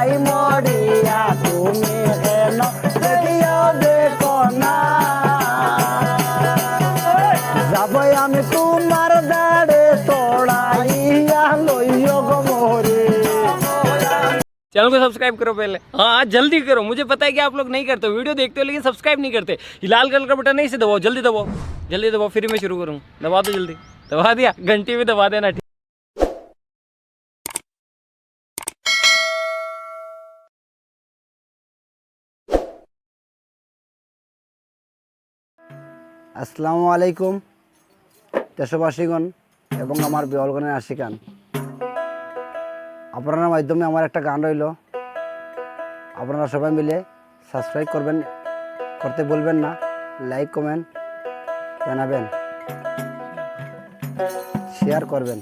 যাই মরিয়া তুমি কেন দেখিও দেখো না যাবই আমি তোমার দাঁড়ে তোড়াইয়া লইও গো মোরে चैनल को सब्सक्राइब करो पहले हाँ जल्दी करो मुझे पता है कि आप लोग नहीं करते वीडियो देखते हो लेकिन सब्सक्राइब नहीं करते ये लाल कलर का बटन नहीं से दबाओ जल्दी दबाओ जल्दी दबाओ फिर मैं शुरू करूँ दबा दो जल्दी दबा दिया घंटी भी दबा देना আসসালামু আলাইকুম, দেশবাসীগণ এবং আমার বিহলগণের আশিকান। আপনার মাধ্যমে আমার একটা গান রইল। আপনারা সবাই মিলে সাবস্ক্রাইব করবেন, করতে বলবেন না লাইক কমেন্ট জানাবেন শেয়ার করবেন।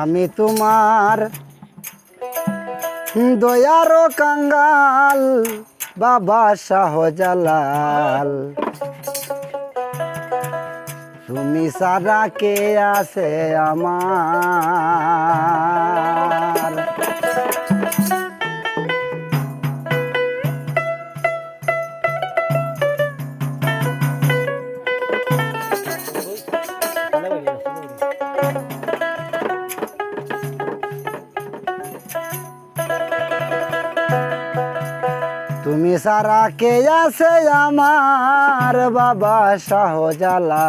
আমি তোমার দয়ার কাঙ্গাল বাবা শাহজালাল। তুমি সারা কে আছে আমার? সারা কে আছে আমার বাবা শাহজালাল।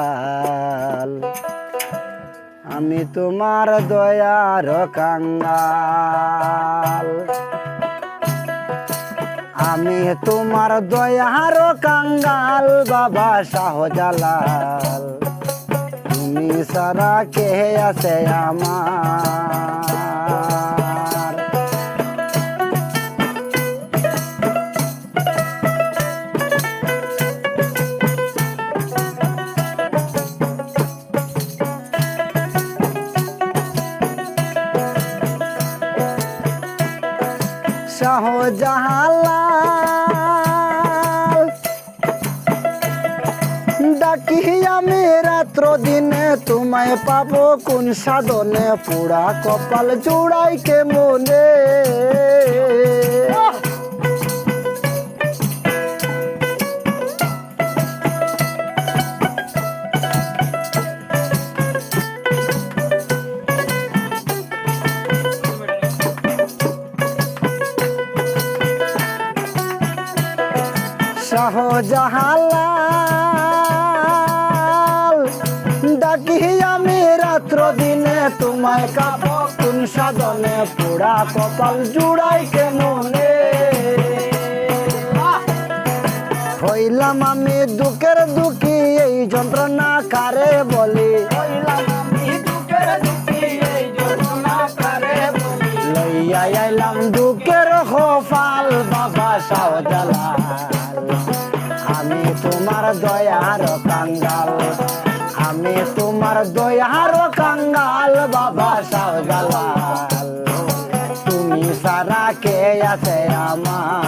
আমি তোমার দয়ার কাঙ্গাল। আমি তোমার দয়ার কাঙ্গাল, বাবা শাহজালাল। তুমি সারা কে আছে আমার? শাহজাহালাল ডাকি আমি রাত্র দিনে তোমায় পাবো কোন সাধনে? পোড়া কপাল জুড়াই কে মনে? শাহজাহালাল ডাকি আমি রাত্র দিনে তোমায় কাপ কোন সাধনে পোড়া কপাল জুড়াই কেমনে হইলাম আমি দুঃখের দুঃখী এই যন্ত্রণা কারে বলি? লইয়া আইলাম দুঃখের দয়ার কাঙ্গাল। আমি তোমার দয়ার কাঙ্গাল বাবা শাহজালাল তুমি সারা কে আছে আমার?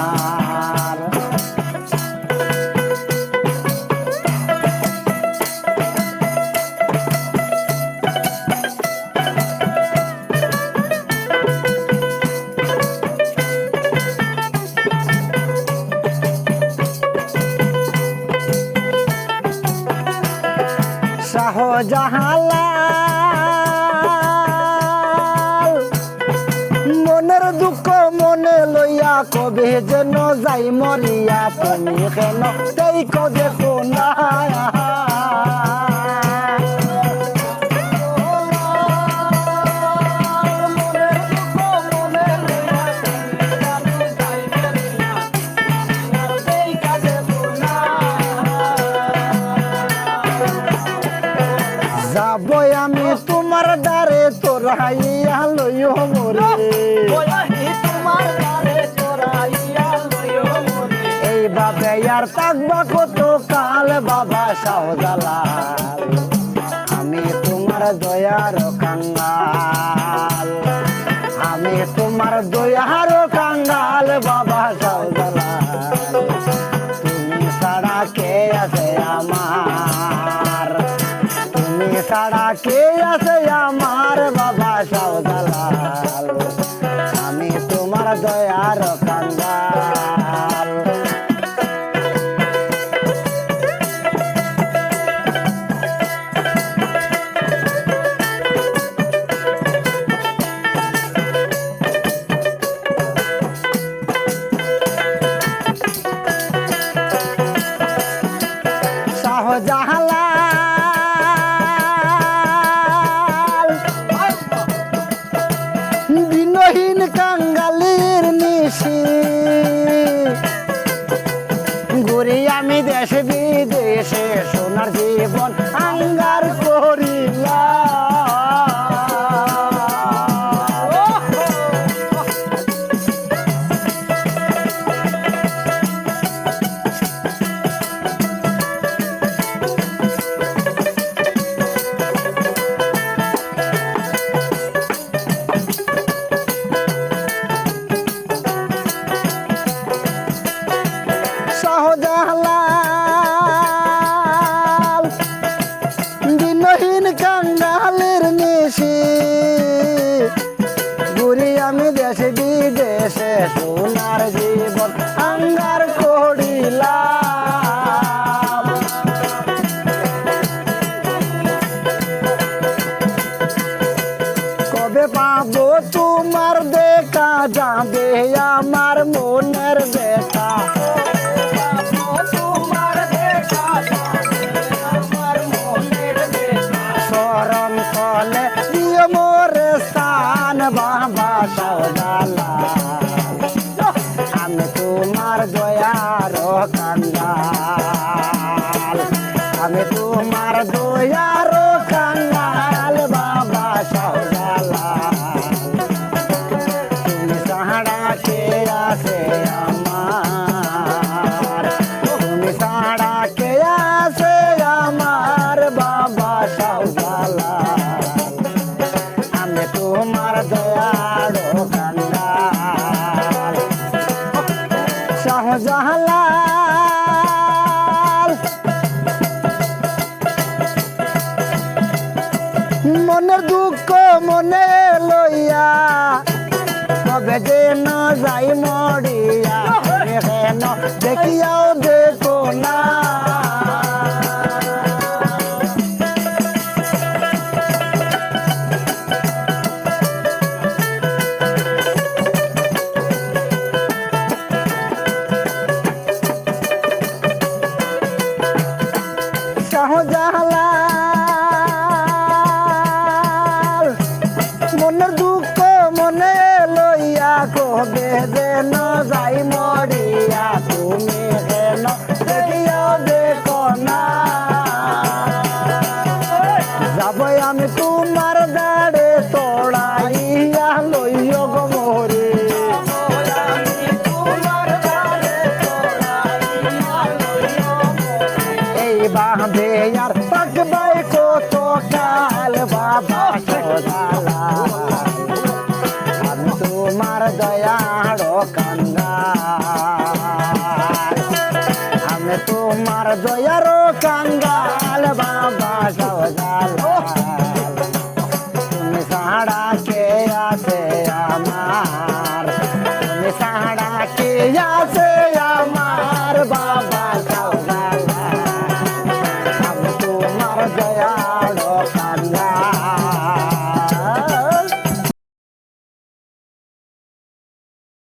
শাহজাহালাল। মনের দুঃখ মনে লইয়া কবে যেন যাই মরিয়া তুমি কেন তাই কবে না লইও মরে। এইভাবে আর থাকবা কত কাল বাবা শাহজালাল? আমি তোমার দয়ার কাঙ্গাল। আমি তোমার দয়ার কাঙ্গাল বাবা শাহজালাল। তুমি ছাড়া কে আছে আমার? তুমি ছাড়া কে আছে আমার? শাহজাহালাল বিনহীন কাঙ্গালির নিশি। ঘুরি আমি দেশে বিদেশে সোনার জীবন আঙ্গার কবে পাবো তোমার দেখা? যাবে আমার মনের দেখা। স্মরণ কলে দিয়ে মোরে স্থান বাবা সদালা শাহজাহালাল মনের দুঃখ মনে লইয়া তবে যে ন যাই মরিয়া দেখিয়াও দেখো শাহজাহালাল মনের দুঃখ মনে লইয়া কবে যেন যাই মরিয়া, তুমি হেন দেখিয়া দেখো না। যাবই আমি তোমার আমি তোমার দয়াড় কাঙ্গাল আমি তোমার দয়ার